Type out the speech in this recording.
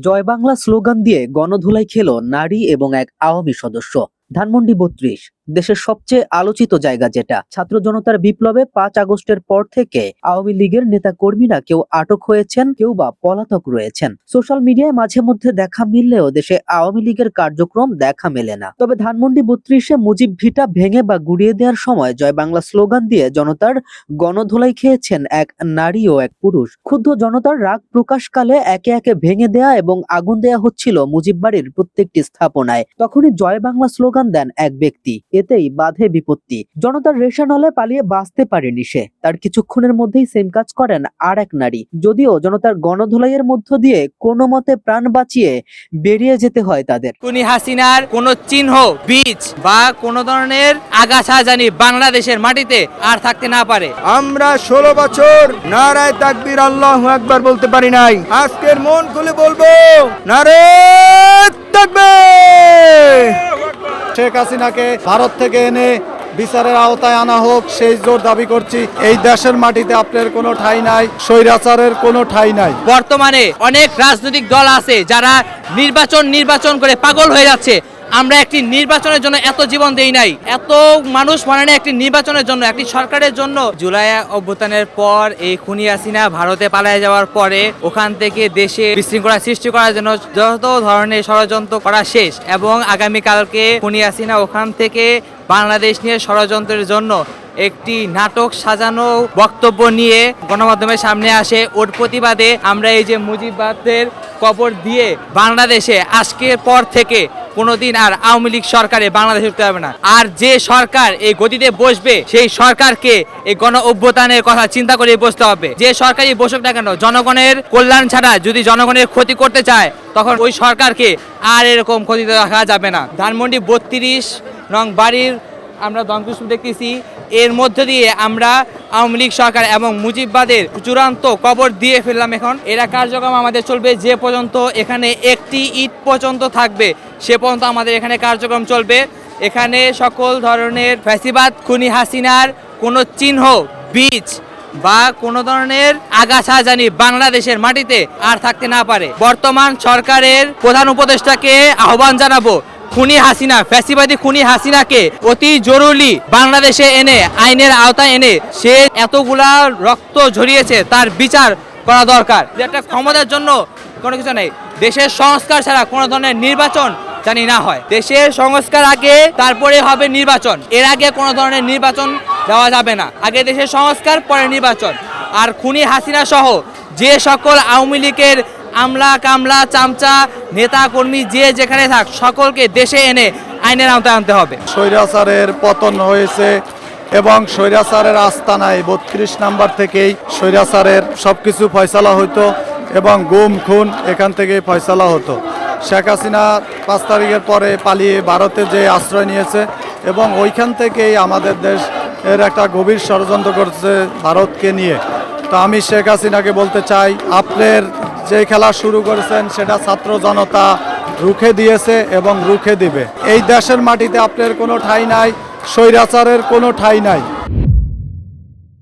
জয় Bangla slogan দিয়ে গণধুলাই খেল নারী এবং এক আওয়ামী সদস্য। ধানমন্ডি বত্রিশ। দেশের সবচেয়ে আলোচিত জায়গা যেটা। ছাত্র জনতার বিপ্লবে পাঁচ আগস্টের পর থেকে আওয়ামী লীগের নেতা কর্মীরা কেউ আটক হয়েছেন, কেউ বা পলাতক রয়েছেন। সোশ্যাল মিডিয়ায় মাঝে মধ্যে দেখা মিললেও দেশে আওয়ামী লীগের কার্যক্রম দেখা মেলে না। তবে ধানমন্ডি বত্রিশে মুজিব ভিটা ভেঙে বা গুড়িয়ে দেওয়ার সময় জয় বাংলা স্লোগান দিয়ে জনতার গণধোলাই খেয়েছেন এক নারী ও এক পুরুষ। ক্ষুব্ধ জনতার রাগ প্রকাশকালে একে একে ভেঙে দেয়া এবং আগুন দেয়া হচ্ছিল মুজিব বাড়ির প্রত্যেকটি স্থাপনায়। তখনই জয় বাংলা স্লোগান দেন এক ব্যক্তি। এতেই বাধে বিপত্তি। জনতার রেশন হলে পালিয়ে বাঁচতে পারেনি সে। তার কিছুক্ষণের মধ্যেই সেম কাজ করেন আর এক নারী। যদিও জনতার গণধোলাইয়ের মধ্য দিয়ে কোনো মতে প্রাণ বাঁচিয়ে বেরিয়ে যেতে হয় তাদের। কুনি হাসিনার কোন চিহ্ন বীজ বা কোন ধরনের আগাছা জানি বাংলাদেশের মাটিতে আর থাকতে না পারে। আমরা ষোলো বছর নারায় তাকবির আল্লাহ একবার বলতে পারি নাই। আজকের মন খুলে বলব নারে তাকবীর! শেখ হাসিনাকে ভারত থেকে এনে বিচারের আওতায় আনা হোক, সেই জোর দাবি করছি। এই দেশের মাটিতে আপনার কোনো ঠাই নাই, স্বৈরাচারের কোনো ঠাই নাই। বর্তমানে অনেক রাজনৈতিক দল আছে যারা নির্বাচন নির্বাচন করে পাগল হয়ে যাচ্ছে। আমরা একটি নির্বাচনের জন্য এত জীবন দেই নাই। এত মানুষ মানে একটি নির্বাচনের জন্য, একটি সরকারের জন্য। জুলাই অভ্যুত্থানের পর এই খুনি হাসিনা ভারতে পালিয়ে যাওয়ার পরে ওখান থেকে দেশে বিশৃঙ্খলা সৃষ্টি করার জন্য যত ধরনের ষড়যন্ত্র করা শেষ এবং আগামীকালকে খুনি হাসিনা ওখান থেকে বাংলাদেশ নিয়ে ষড়যন্ত্রের জন্য একটি নাটক সাজানো বক্তব্য নিয়ে গণমাধ্যমের সামনে আসে। ওর প্রতিবাদে আমরা এই যে মুজিবাদের কবর দিয়ে বাংলাদেশে আজকের পর থেকে কোনোদিন আর আওয়ামী লীগ সরকারে বাংলাদেশে উঠতে হবে না। আর যে সরকার এই গতিতে বসবে, সেই সরকারকে এই গণ অভ্যুত্থানের কথা চিন্তা করে বসতে হবে। যে সরকারই বসুক না কেন, জনগণের কল্যাণ ছাড়া যদি জনগণের ক্ষতি করতে চায়, তখন ওই সরকারকে আর এরকম ক্ষতিতে রাখা যাবে না। ধানমন্ডি বত্রিশ রং বাড়ির আমরা ধ্বংস দেখতেছি। এর মধ্য দিয়ে আমরা আওয়ামী লীগ সরকার এবং মুজিববাদের চূড়ান্ত কবর দিয়ে ফেললাম এখন। এরা কার্যক্রম আমাদের চলবে যে পর্যন্ত এখানে একটি ইট পর্যন্ত থাকবে, সে পর্যন্ত আমাদের এখানে কার্যক্রম চলবে। এখানে সকল ধরনের ফ্যাসিবাদ, খুনি হাসিনার কোনো চিহ্ন, বীজ বা কোনো ধরনের আগাছা জানি বাংলাদেশের মাটিতে আর থাকতে না পারে। বর্তমান সরকারের প্রধান উপদেষ্টাকে আহ্বান জানাব খুনি হাসিনা, ফ্যাসিবাদী খুনি হাসিনাকে অতি জরুরি বাংলাদেশে এনে, আইনের আওতায় এনে সে এতগুলা রক্ত ঝরিয়েছে, তার বিচার করা দরকার। একটা ক্ষমতার জন্য কোনো কিছু নেই। দেশের সংস্কার ছাড়া কোনো ধরনের নির্বাচন জানি না হয়। দেশের সংস্কার আগে, তারপরে হবে নির্বাচন। এর আগে কোনো ধরনের নির্বাচন দেওয়া যাবে না। আগে দেশের সংস্কার, পরে নির্বাচন। আর খুনি হাসিনা সহ যে সকল আওয়ামী লীগের আমলা, কামলা, চামচা, নেতা, কর্মী, যে যেখানে থাক, সকলকে দেশে এনে আইনের আওতায় আনতে হবে। স্বৈরাচারের পতন হয়েছে এবং স্বৈরাচারের আস্তানায় বত্রিশ নাম্বার থেকেই স্বৈরাচারের সব কিছু ফয়সালা হতো এবং গুম, খুন এখান থেকেই ফয়সালা হতো। শেখ হাসিনা পাঁচ তারিখের পরে পালিয়ে ভারতে যে আশ্রয় নিয়েছে এবং ওইখান থেকেই আমাদের দেশ এর একটা গভীর ষড়যন্ত্র করছে ভারতকে নিয়ে। তো আমি শেখ হাসিনাকে বলতে চাই, আপনার যে খেলা শুরু করেছেন সেটা ছাত্র জনতা রুখে দিয়েছে এবং রুখে দিবে। এই দেশের মাটিতে আপনার কোনো ঠাই নাই, স্বৈরাচারের কোনো ঠাই নাই।